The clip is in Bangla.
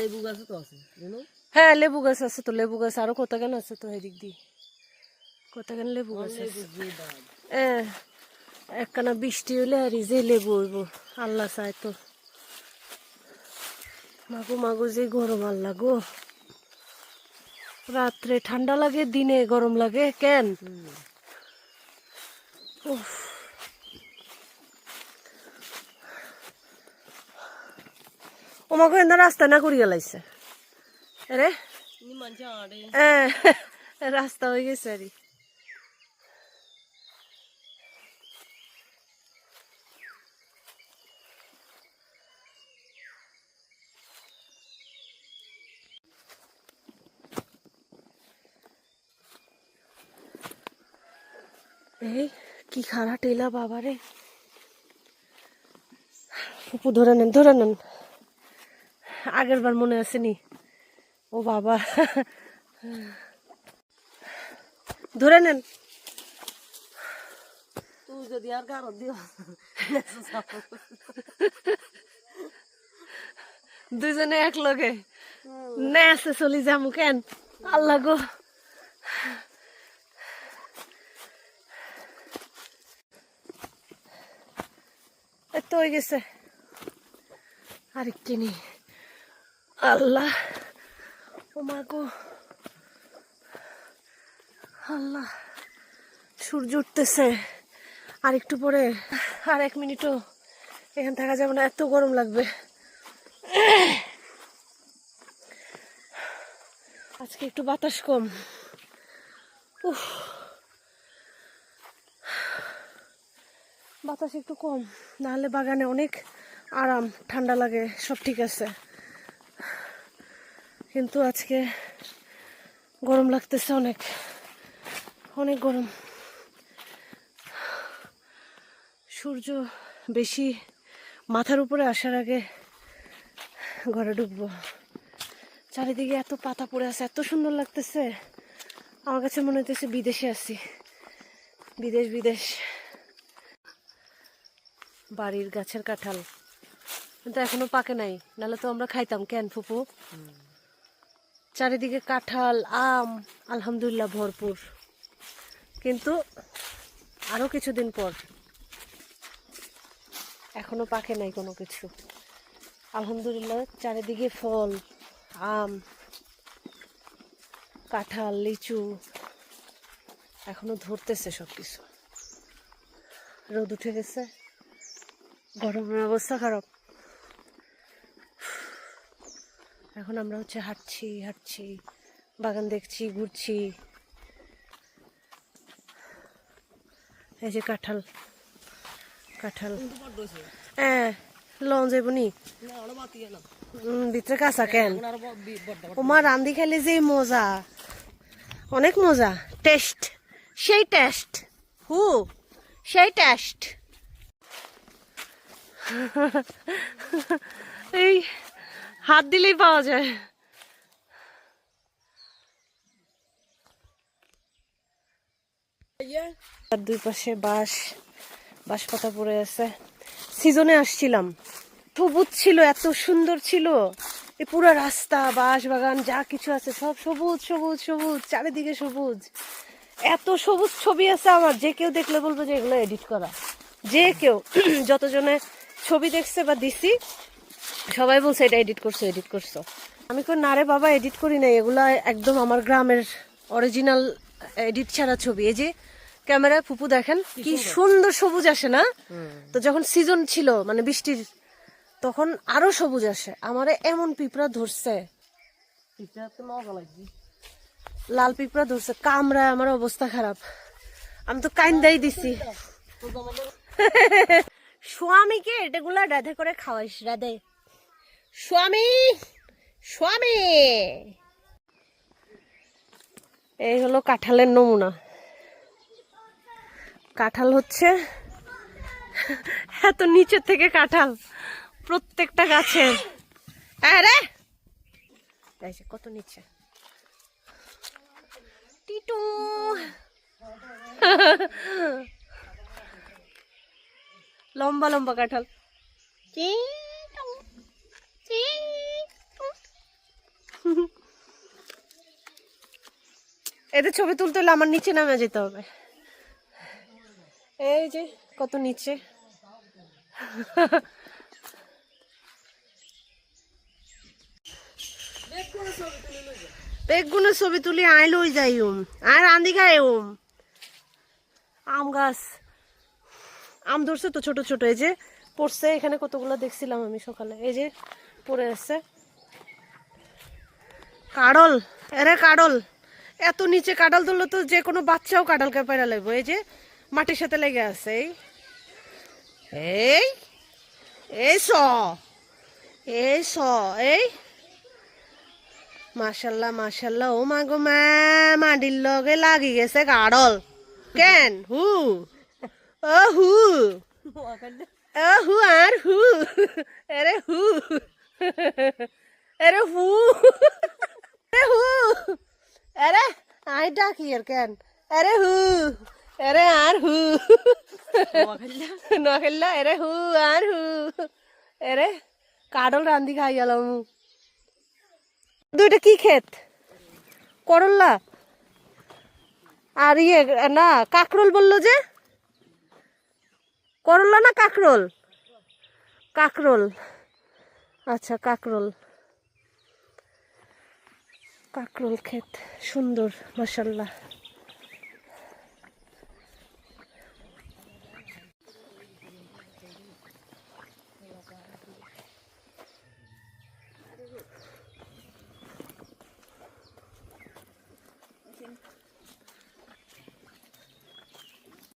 লেবু গাছও তো আছে হ্যাঁ লেবু গাছ আছে তো লেবু গাছ আরও কত গান আছে তো এদিক দিয়ে? কত গান লেবু গাছ আছে? হ্যাঁ একখানা বৃষ্টি হলে আর যে লেবু হইব আল্লাহ চায় তো। মাগো মাগো যে গরম আল্লাহ গো। রাত্রে ঠান্ডা লাগে দিনে গরম লাগে কেন? উফ। ও এনে রাস্তা না করি গেলাইছে আরে রাস্তা হয়ে গেছে আরে এই, কি খারাপ টেলা বাবা রে ফুপু ধরে নেন ধরে নেন। আগের বার মনে আছে নি ও বাবা। ধরে নেন। তুই যদি আর দিও। দুজনে এক লগে নেসে চলি যামু কেন? আল্লাহ গো। হয়ে গেছে। আরেকটি নি আল্লাহ গো। আল্লাহ, সূর্য উঠতেছে। আর একটু পরে, আর এক মিনিটও এখানে থাকা যাবে না, এত গরম লাগবে। আজকে একটু বাতাস কম। উফ। বাতাস একটু কম, নাহলে বাগানে অনেক আরাম, ঠান্ডা লাগে, সব ঠিক আছে। কিন্তু আজকে গরম লাগতেছে অনেক। অনেক গরম। সূর্য বেশি মাথার উপরে আসার আগে ঘরে ঢুকবো। চারিদিকে এত পাতা পড়ে আছে, এত সুন্দর লাগতেছে। আমার কাছে মনে হইতেছে বিদেশে আছি। বিদেশ বিদেশ। বাড়ির গাছের কাঁঠাল। কিন্তু এখনও পাকে নাই, নাহলে তো আমরা খাইতাম। কেন ফুপু? চারিদিকে কাঁঠাল, আম, আলহামদুলিল্লাহ ভরপুর। কিন্তু আরও কিছুদিন পর, এখনও পাকে নাই কোনো কিছু। আলহামদুলিল্লাহ, চারিদিকে ফল, আম, কাঁঠাল, লিচু, এখনও ধরতেছে সব কিছু রোদ উঠে গেছে, গরমের অবস্থা খারাপ। এখন আমরা হচ্ছে হাঁটছি হাঁটছি বাগান দেখছি ঘুরছি। এই যে কাঁঠাল কাঁঠাল। হ্যাঁ লন যাইব নি? ভিতরে কাঁচা কেন? ওমা রান্দি খাইলে যে মজা। অনেক মজা। টেস্ট। সেই টেস্ট। হু সেই টেস্ট। এই হাত দিলেই পাওয়া যায়। দুই পাশে বাঁশ বাঁশ পাতা পড়ে আছে। সিজনে আসছিলাম। সবুজ ছিল, এত সুন্দর ছিল। এই পুরো রাস্তা, বাঁশ বাগান, যা কিছু আছে সব সবুজ সবুজ সবুজ, চারিদিকে সবুজ। এত সবুজ ছবি আছে আমার, যে কেউ দেখলে বলব যে এগুলো এডিট করা। যে কেউ যতজনে ছবি দেখছে বা দিছি সবাই বলছে এটা এডিট করছ এডিট করছ। আমি কই না রে বাবা এডিট করি নাই। এগুলা একদম আমার গ্রামের অরিজিনাল এডিট ছাড়া ছবি। এই যে ক্যামেরায় ফুপু দেখেন কি সুন্দর। সবুজ আসে না? তো যখন সিজন ছিল মানে বৃষ্টির তখন আরও সবুজ আসে। আমারে এমন পিঁপড়া ধরছে। লাল পিঁপড়া ধরছে কামড়ায় আমার অবস্থা খারাপ। আমি তো কাইন্দাই দিছি। স্বামীকে এটাগুলা রাধে করে খাওয়াইস রাধে। স্বামী স্বামী। এই হলো কাঁঠালের নমুনা। কাঁঠাল হচ্ছে এত নিচে থেকে কাঁঠাল, প্রত্যেকটা এই কত নিচে। টিটু। লম্বা লম্বা কাঁঠাল। এতে ছবি তুলতে হলে আমার নিচে নামে যেতে হবে। এই যে, কত নিচে। বেগুনো ছবি তুলি আইল লই যাই উম। আর আন্দি গায়ে উম। আম গাছ। আম ধরছে তো ছোট ছোট, এই যে পড়ছে, এখানে কতগুলো দেখছিলাম আমি সকালে। এই যে পড়ে আছে। কাডল এরে কাডল এত নিচে কাডল ধরলে তো যে কোনো বাচ্চাও কাডলকে পেরা লাগবে। এই যে মাটির সাথে লেগে আছে এই। এই স এই স এই। মাশাল্লাহ মাশাল্লাহ ও মা গো মা মাটির লগে লাগি গেছে কাডল। কেন? হু ও হু। ও হু আর হু আরে হু। আরে হু আরে হু আরে আই ডাকি আর কেন আরে হু আরে আর হু নখেল্লা আরে হু আর হু আরে কাডল রান্দি খাই গেলাম দুইটা কি ক্ষেত করল্লা আর ইয়ে না কাকরোল বলল যে করল্লা না কাকরোল কাকরোল আচ্ছা কাকরোল। কাকরোল ক্ষেত সুন্দর মাসাল্লাহ